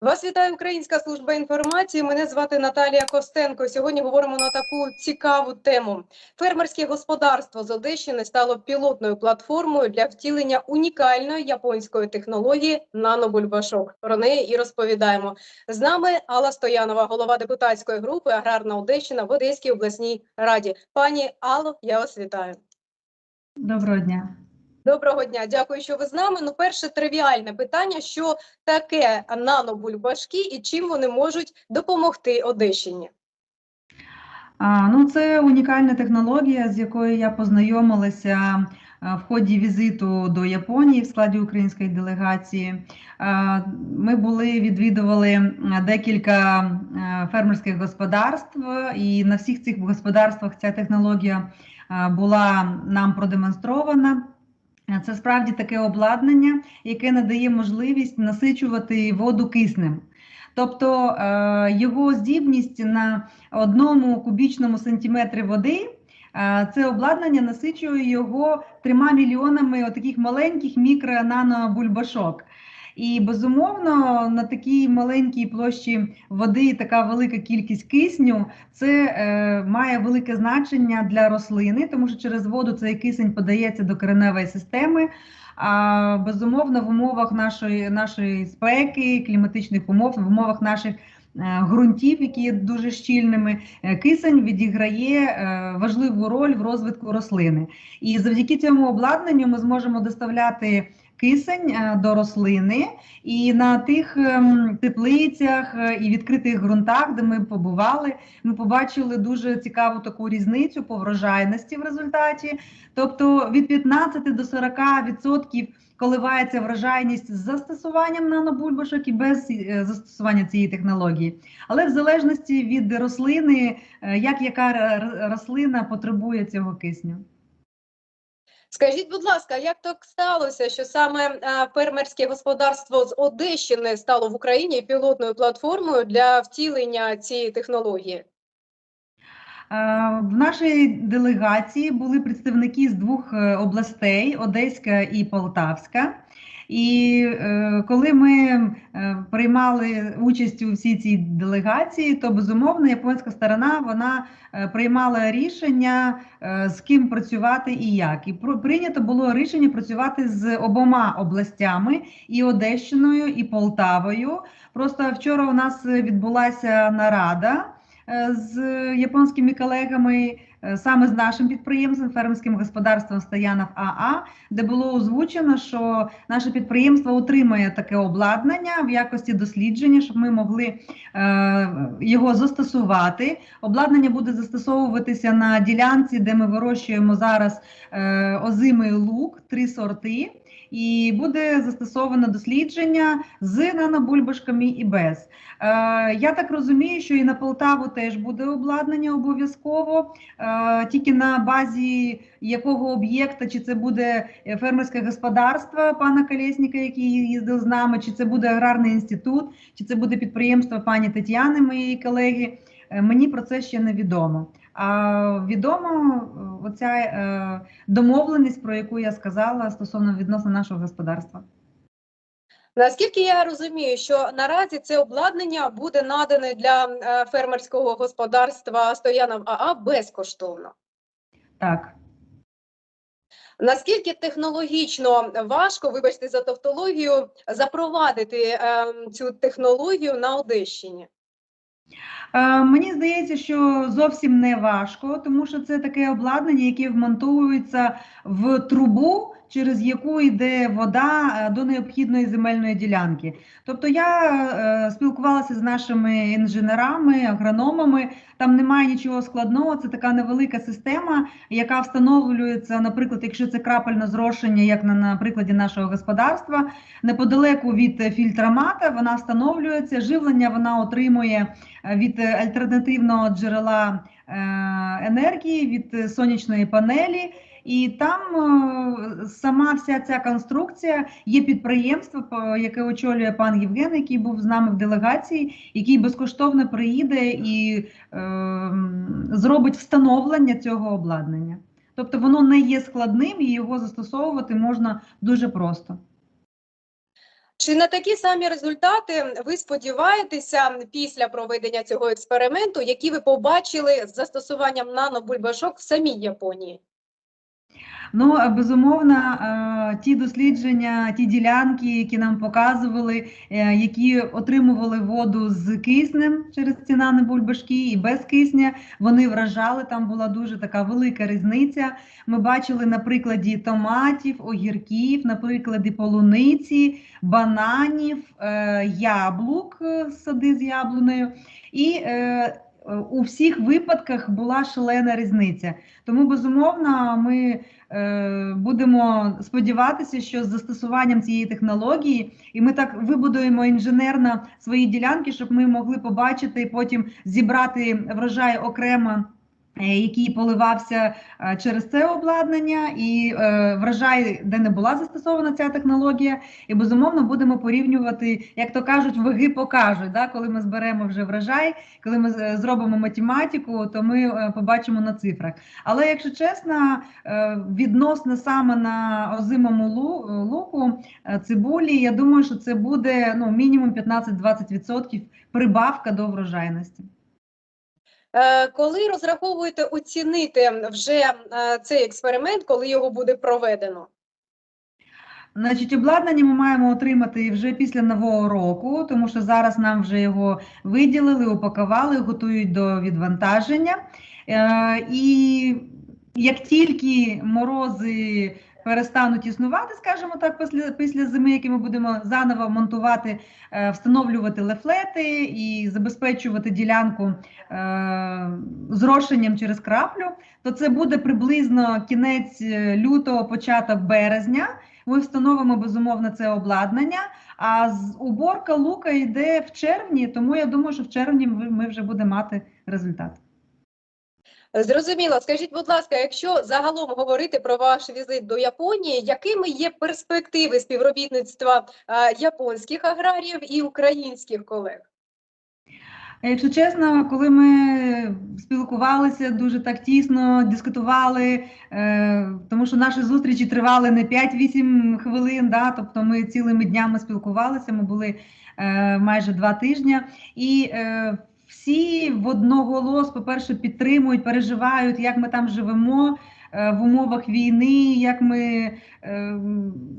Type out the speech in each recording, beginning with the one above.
Вас вітає Українська служба інформації. Мене звати Наталія Костенко. Сьогодні говоримо на таку цікаву тему. Фермерське господарство з Одещини стало пілотною платформою для втілення унікальної японської технології нанобульбашок. Про неї і розповідаємо. З нами Алла Стоянова, голова депутатської групи Аграрна Одещина в Одеській обласній раді. Пані Алло, я вас вітаю. Доброго дня. Доброго дня, дякую, що ви з нами. Ну, перше тривіальне питання: що таке нанобульбашки і чим вони можуть допомогти Одещині? А, ну, це унікальна технологія, з якою я познайомилася в ході візиту до Японії в складі української делегації. Ми були відвідували декілька фермерських господарств, і на всіх цих господарствах ця технологія була нам продемонстрована. Це справді таке обладнання, яке надає можливість насичувати воду киснем. Тобто е, його здібність на одному кубічному сантиметрі води, е, це обладнання насичує його трьома мільйонами таких маленьких мікро-нанобульбашок. І безумовно на такій маленькій площі води така велика кількість кисню це е, має велике значення для рослини, тому що через воду цей кисень подається до кореневої системи. А безумовно, в умовах нашої, нашої спеки, кліматичних умов, в умовах наших е, ґрунтів, які є дуже щільними, е, кисень відіграє е, важливу роль в розвитку рослини. І завдяки цьому обладнанню ми зможемо доставляти кисень е, до рослини, і на тих ем, теплицях е, і відкритих ґрунтах, де ми побували, ми побачили дуже цікаву таку різницю по врожайності в результаті. Тобто від 15 до 40 відсотків коливається врожайність з застосуванням нанобульбашок і без е, застосування цієї технології. Але в залежності від рослини, як яка рослина потребує цього кисню. Скажіть, будь ласка, як так сталося, що саме е, фермерське господарство з Одещини стало в Україні пілотною платформою для втілення цієї технології? Е, В нашій делегації були представники з двох е, областей Одеська і Полтавська. І е, коли ми е, приймали участь у всій цій делегації, то безумовно японська сторона вона е, приймала рішення, з ким працювати і як. І прийнято було рішення працювати з обома областями і Одещиною, і Полтавою. Просто вчора у нас відбулася нарада з японськими колегами, саме з нашим підприємством, фермерським господарством Стоянов АА, де було озвучено, що наше підприємство отримає таке обладнання в якості дослідження, щоб ми могли е, його застосувати. Обладнання буде застосовуватися на ділянці, де ми вирощуємо зараз е, озимий лук, три сорти. І буде застосовано дослідження з нанобульбашками і без. Е, я так розумію, що і на Полтаву теж буде обладнання обов'язково, е, тільки на базі якого об'єкта, чи це буде фермерське господарство пана Колєсніка, який їздив з нами, чи це буде аграрний інститут, чи це буде підприємство пані Тетяни, моєї колеги. Е, Мені про це ще не відомо. А відомо е, оця е, домовленість, про яку я сказала стосовно відносно нашого господарства. Наскільки я розумію, що наразі це обладнання буде надане для е, фермерського господарства Стоянов АА безкоштовно. Так. Наскільки технологічно важко, вибачте за тавтологію, запровадити е, цю технологію на Одещині? Е, Мені здається, що зовсім не важко, тому що це таке обладнання, яке вмонтовується в трубу, через яку йде вода е, до необхідної земельної ділянки. Тобто я е, спілкувалася з нашими інженерами, агрономами. Там немає нічого складного. Це така невелика система, яка встановлюється, наприклад, якщо це крапельне зрошення, як на, на прикладі нашого господарства, неподалеку від фільтрамата вона встановлюється. Живлення вона отримує е, від альтернативного джерела енергії, від сонячної панелі. І там е, сама вся ця конструкція є підприємство, яке очолює пан Євген, який був з нами в делегації, який безкоштовно приїде і е, зробить встановлення цього обладнання. Тобто воно не є складним і його застосовувати можна дуже просто. Чи на такі самі результати ви сподіваєтеся після проведення цього експерименту, які ви побачили з застосуванням нанобульбашок в самій Японії? Ну, е, безумовно, е, ті дослідження, ті ділянки, які нам показували, е, які отримували воду з киснем через ці нанобульбашки і без кисня, вони вражали. Там була дуже така велика різниця. Ми бачили на прикладі томатів, огірків, на прикладі полуниці, бананів, яблук, сади з яблунею. І у всіх випадках була шалена різниця. Тому, безумовно, ми е, будемо сподіватися, що з застосуванням цієї технології, і ми так вибудуємо інженерно свої ділянки, щоб ми могли побачити і потім зібрати врожай окремо. Е, Який поливався е, через це обладнання, і е, врожай, де не була застосована ця технологія, і безумовно будемо порівнювати, як то кажуть, ваги покажуть. Да? Коли ми зберемо вже врожай, коли ми зробимо математику, то ми побачимо на цифрах. Але якщо чесно, відносно саме на озимому луку цибулі, я думаю, що це буде ну, мінімум 15-20% прибавка до врожайності. Е, Коли розраховуєте оцінити вже е, цей експеримент, коли його буде проведено? Значить, обладнання ми маємо отримати вже після нового року, тому що зараз нам вже його виділили, упакували, готують до відвантаження. Е, і як тільки морози перестануть існувати, скажімо так, після, після зими, які ми будемо заново монтувати, е, встановлювати лефлети і забезпечувати ділянку е, зрошенням через краплю, то це буде приблизно кінець е, лютого, початок березня. Ми встановимо безумовно це обладнання. А з уборка лука йде в червні, тому я думаю, що в червні ми ми вже будемо мати результат. Зрозуміло. Скажіть, будь ласка, якщо загалом говорити про ваш візит до Японії, якими є перспективи співробітництва японських аграріїв і українських колег? Якщо чесно, коли ми спілкувалися дуже так тісно, дискутували, е, тому що наші зустрічі тривали не 5-8 хвилин, да, тобто ми цілими днями спілкувалися, ми були е, майже два тижні, і е, всі в одноголос, по-перше, підтримують, переживають, як ми там живемо в умовах війни, як ми, е,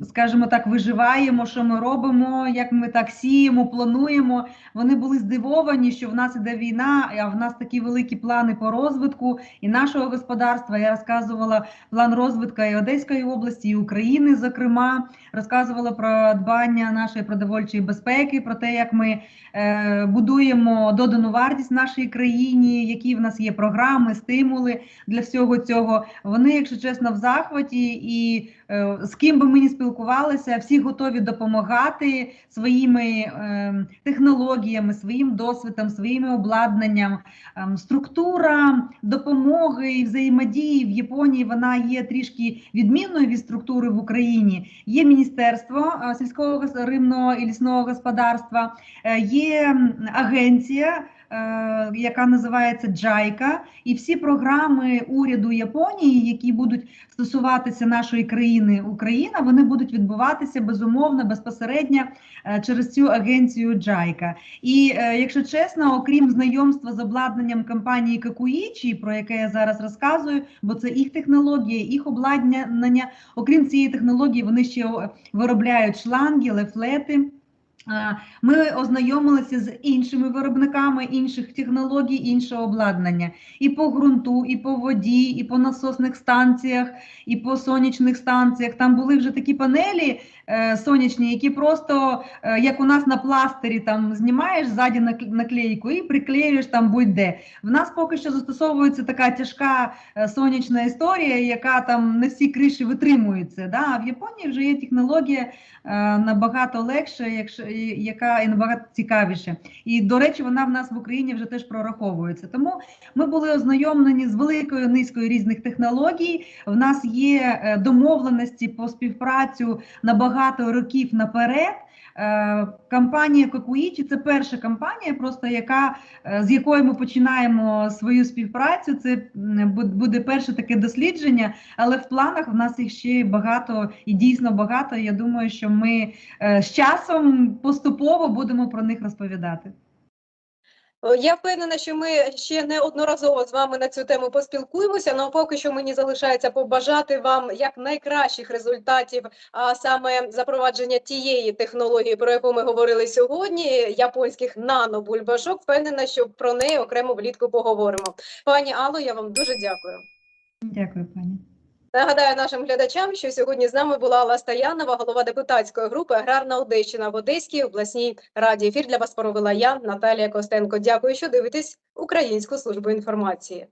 скажімо так, виживаємо, що ми робимо, як ми так сіємо, плануємо. Вони були здивовані, що в нас іде війна, а в нас такі великі плани по розвитку і нашого господарства. Я розказувала план розвитку і Одеської області, і України, зокрема, розказувала про дбання нашої продовольчої безпеки, про те, як ми е, будуємо додану вартість в нашій країні, які в нас є програми, стимули для всього цього. Вони, якщо чесно, в захваті, і е, з ким би ми не спілкувалися, всі готові допомагати своїми е, технологіями, своїм досвідом, своїм обладнанням. Ем, Структура допомоги і взаємодії в Японії вона є трішки відмінною від структури в Україні. Є міністерство е, сільського рибного і лісного господарства, е, є агенція. Е, Яка називається Джайка, і всі програми уряду Японії, які будуть стосуватися нашої країни Україна, вони будуть відбуватися безумовно безпосередньо е, через цю агенцію Джайка. І е, якщо чесно, окрім знайомства з обладнанням компанії Какуїчі, про яке я зараз розказую, бо це їх технологія, їх обладнання. Окрім цієї технології, вони ще виробляють шланги, лефлети. А, Ми ознайомилися з іншими виробниками інших технологій, іншого обладнання і по ґрунту, і по воді, і по насосних станціях, і по сонячних станціях. Там були вже такі панелі е, сонячні, які просто е, як у нас на пластирі там знімаєш ззаді нак- наклейку і приклеюєш там будь-де. В нас поки що застосовується така тяжка е, сонячна історія, яка там не всі криші витримуються. Да? А в Японії вже є технологія е, набагато легше, якщо яка набагато цікавіше. І до речі, вона в нас в Україні вже теж прораховується. Тому ми були ознайомлені з великою низкою різних технологій. В нас є е, домовленості по співпрацю на багато років наперед. Е, Кампанія Кокуїчі це перша кампанія, просто яка е, з якою ми починаємо свою співпрацю. Це буде перше таке дослідження, але в планах в нас їх ще багато і дійсно багато. Я думаю, що ми е, з часом поступово будемо про них розповідати. Е, Я впевнена, що ми ще неодноразово з вами на цю тему поспілкуємося. але поки що мені залишається побажати вам як найкращих результатів, а саме запровадження тієї технології, про яку ми говорили сьогодні, японських нанобульбашок. Впевнена, що про неї окремо влітку поговоримо. Пані Алло, я вам дуже дякую. Дякую, пані. Нагадаю нашим глядачам, що сьогодні з нами була Алла Стаянова, голова депутатської групи Аграрна Одещина в Одеській обласній раді. Ефір для вас провела я, Наталія Костенко. Дякую, що дивитесь Українську службу інформації.